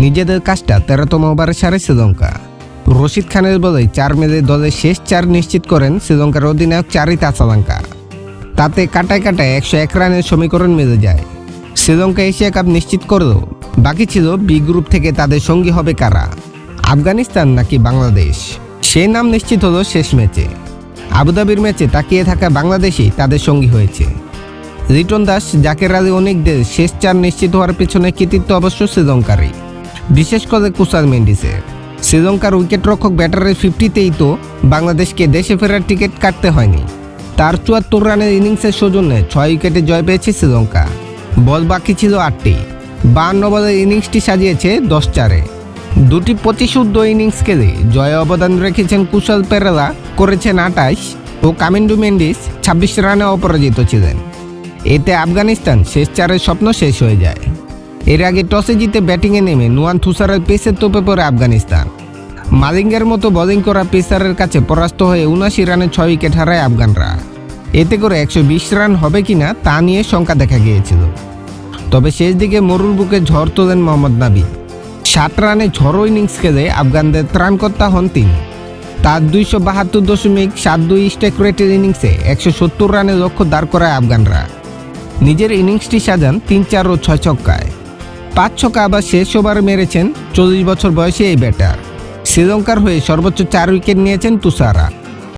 নিজেদের কাজটা তেরোতম ওভারে সারে শ্রীলঙ্কা। রশিদ খানের বলে চার মেলে দলের শেষ চার নিশ্চিত করেন শ্রীলঙ্কার অধিনায়ক চারিতা সালাঙ্কা তাতে কাটায় কাটায় একশো এক রানের সমীকরণ মিলে যায়। শ্রীলঙ্কা এশিয়া কাপ নিশ্চিত করলেও বাকি ছিল বি গ্রুপ থেকে তাদের সঙ্গী হবে কারা? আফগানিস্তান নাকি বাংলাদেশ? সেই নাম নিশ্চিত হলো শেষ ম্যাচে। আবুধাবির ম্যাচে তাকিয়ে থাকা বাংলাদেশই তাদের সঙ্গী হয়েছে। রিটন দাস, জাকের আলী অনেকদের শেষ চার নিশ্চিত হওয়ার পেছনে কৃতিত্ব অবশ্য শ্রীলঙ্কারই। বিশেষ করে কুসার মেন্ডিসের শ্রীলঙ্কার উইকেটরক্ষক ব্যাটারের ফিফটিতেই তো বাংলাদেশকে দেশে ফেরার টিকিট কাটতে হয়নি। তার চুয়াত্তর রানের ইনিংসের সৌজন্যে ছয় উইকেটে জয় পেয়েছে শ্রীলঙ্কা। বল বাকি ছিল আটটি। বান্ন বলের ইনিংসটি সাজিয়েছে দশ চারে। দুটি প্রতিশুদ্ধ ইনিংস খেলে জয়ে অবদান রেখেছেন কুশল পেরেলা, করেছেন আটাইশ ও কামিন্ডু মেন্ডিস ছাব্বিশ রানে অপরাজিত ছিলেন। এতে আফগানিস্তান শেষ চারের স্বপ্ন শেষ হয়ে যায়। এর আগে টসে জিতে ব্যাটিংয়ে নেমে নুয়ান থুসারের পেসের তোপে পড়ে আফগানিস্তান। মালিঙ্গের মতো বোলিং করা পেসারের কাছে পরাস্ত হয়ে উনাশি রানে ছয় উইকেট হারায় আফগানরা। এতে করে একশো বিশ রান হবে কিনা তা নিয়ে শঙ্কা দেখা গিয়েছিল। তবে শেষ দিকে মরুর বুকে ঝড় তোলেন মোহাম্মদ নাবি সাত রানে ঝড়ো ইনিংস খেলে আফগানদের ত্রাণকর্তা হন তিনি। তার দুইশো বাহাত্তর দশমিক সাত দুই স্টেক রেটের ইনিংসে একশো সত্তর রানের লক্ষ্য দাঁড় করায় আফগানরা। নিজের ইনিংসটি সাজান তিন চার ও ছয় ছক্কায়। পাঁচ ছক্কা আবার শেষ ওভার মেরেছেন চল্লিশ বছর বয়সী এই ব্যাটার শ্রীলঙ্কার হয়ে সর্বোচ্চ চার উইকেট নিয়েছেন তুষারা।